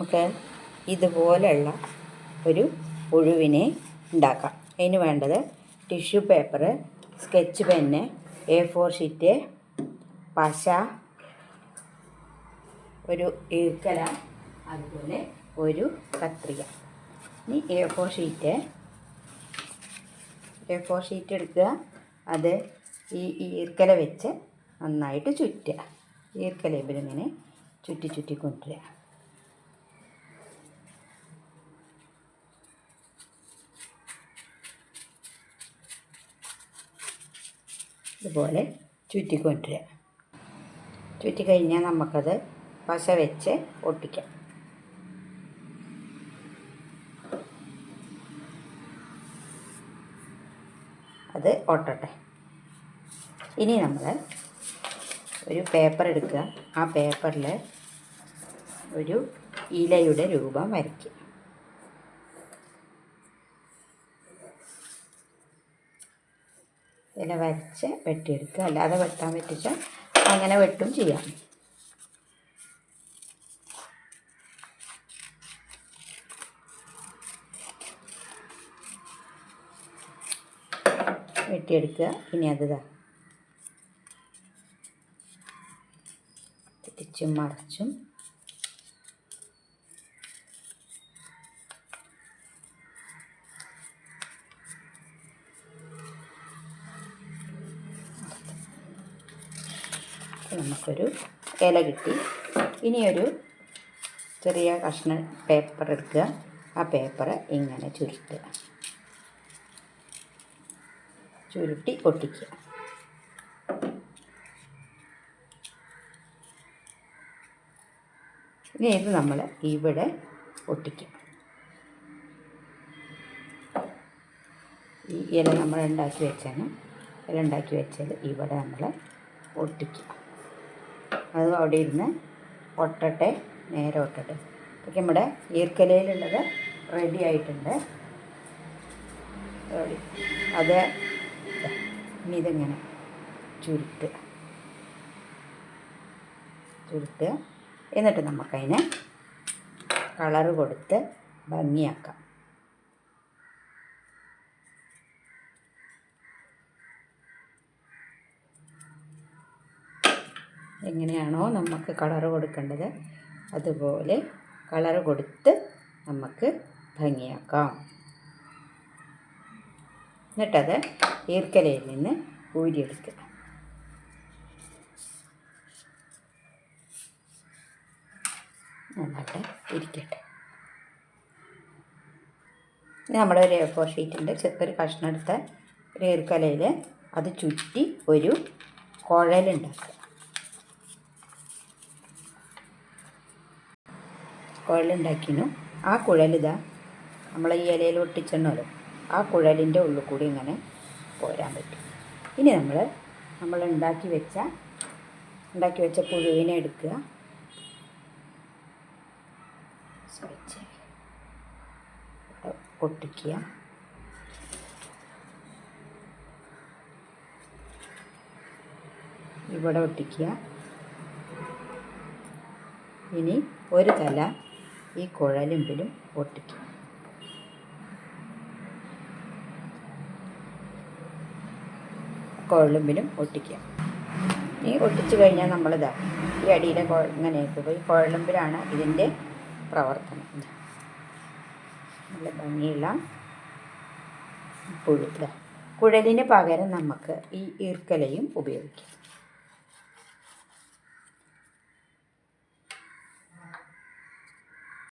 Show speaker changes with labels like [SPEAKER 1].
[SPEAKER 1] നമുക്ക് ഇതുപോലെയുള്ള ഒരു പുഴുവിനെ ഉണ്ടാക്കാം. അതിന് വേണ്ടത് tissue paper sketch pen A four sheet പശ ഒരു ഈർക്കല അതുപോലെ ഒരു കത്രിക. ഇനി A four sheet A four sheet എടുക്കുക. അത് ഈ ഈർക്കല വെച്ച് നന്നായിട്ട് ചുറ്റുക. ഈർക്കല ഇവരിങ്ങനെ ചുറ്റി ചുറ്റി കൊണ്ടുവരിക. ഇതുപോലെ ചുറ്റിക്കൊണ്ടുവരിക ചുറ്റിക്കഴിഞ്ഞാൽ നമുക്കത് പശ വെച്ച് ഒട്ടിക്കാം. അത് ഒട്ടട്ടെ. ഇനി നമ്മൾ ഒരു പേപ്പർ എടുക്കുക. ആ പേപ്പറിൽ ഒരു ഇലയുടെ രൂപം വരയ്ക്കുക. ഇല വരച്ച് വെട്ടിയെടുക്കുക. അല്ലാതെ വെട്ടാൻ പറ്റിച്ചാൽ അങ്ങനെ വെട്ടും ചെയ്യാം. വെട്ടിയെടുക്കുക. ഇനി അത് ഇതാ തിരിച്ചും മറച്ചും നമുക്കൊരു ഇല കിട്ടി. ഇനിയൊരു ചെറിയ കഷ്ണ പേപ്പർ എടുക്കുക. ആ പേപ്പർ ഇങ്ങനെ ചുരുട്ടുക ചുരുട്ടി ഒട്ടിക്കുക. ഇനി ഇത് നമ്മൾ ഇവിടെ ഒട്ടിക്കും. ഈ ഇല നമ്മൾ ഉണ്ടാക്കി വെച്ചാണ്. ഇല ഉണ്ടാക്കി വെച്ചാൽ ഇവിടെ നമ്മൾ ഒട്ടിക്കും. അത് അവിടെ ഇരുന്ന് ഒട്ടട്ടെ നേരെ ഒട്ടട്ടെ. ഇപ്പം നമ്മുടെ ഈർക്കലയിലുള്ളത് റെഡി ആയിട്ടുണ്ട്. അത് ഇതിങ്ങനെ? ചുരുട്ടുക ചുരുട്ടുക എന്നിട്ട് നമുക്കതിനെ കളറ് കൊടുത്ത് ഭംഗിയാക്കാം. എങ്ങനെയാണോ നമുക്ക് കളറ് കൊടുക്കേണ്ടത്. അതുപോലെ കളറ് കൊടുത്ത് നമുക്ക് ഭംഗിയാക്കാം. എന്നിട്ടത് ഈർക്കലയിൽ നിന്ന് ഊരിയെടുക്കുക. നന്നായിട്ട് ഇരിക്കട്ടെ. നമ്മുടെ ഒരു എ ഫോർ ഷീറ്റിന്റെ ചെറിയൊരു കഷ്ണം എടുത്ത് ഒരു ഈർക്കലയിൽ അത് ചുറ്റി ഒരു കുഴലുണ്ടാക്കുക കുഴലുണ്ടാക്കിനു. ആ കുഴലിതാ നമ്മൾ ഈ ഇലയിൽ ഒട്ടിച്ചെണ്ണല്ലോ ആ കുഴലിന്റെ ഉള്ളിൽ കൂടി ഇങ്ങനെ പോരാൻ പറ്റും. ഇനി നമ്മൾ നമ്മൾ ഉണ്ടാക്കി വെച്ച ഉണ്ടാക്കി വെച്ച പുഴുവിനെ എടുക്കുക. പൊട്ടിക്കുക. ഇവിടെ ഒട്ടിക്കുക. ഇനി ഒരു തല ഈ കുഴലിമ്പിലും ഒട്ടിക്കും കുഴലുമ്പിലും ഒട്ടിക്കുക ഈ ഒട്ടിച്ചു കഴിഞ്ഞാൽ നമ്മളിതാ ഈ അടിയിലെ കുഴ ഇങ്ങനെ ഈ കുഴലുമ്പിലാണ് ഇതിന്റെ പ്രവർത്തനം. നല്ല ഭംഗിയുള്ള പുഴു ഇതാ. കുഴലിന് പകരം നമുക്ക് ഈ ഈർക്കലയും ഉപയോഗിക്കാം.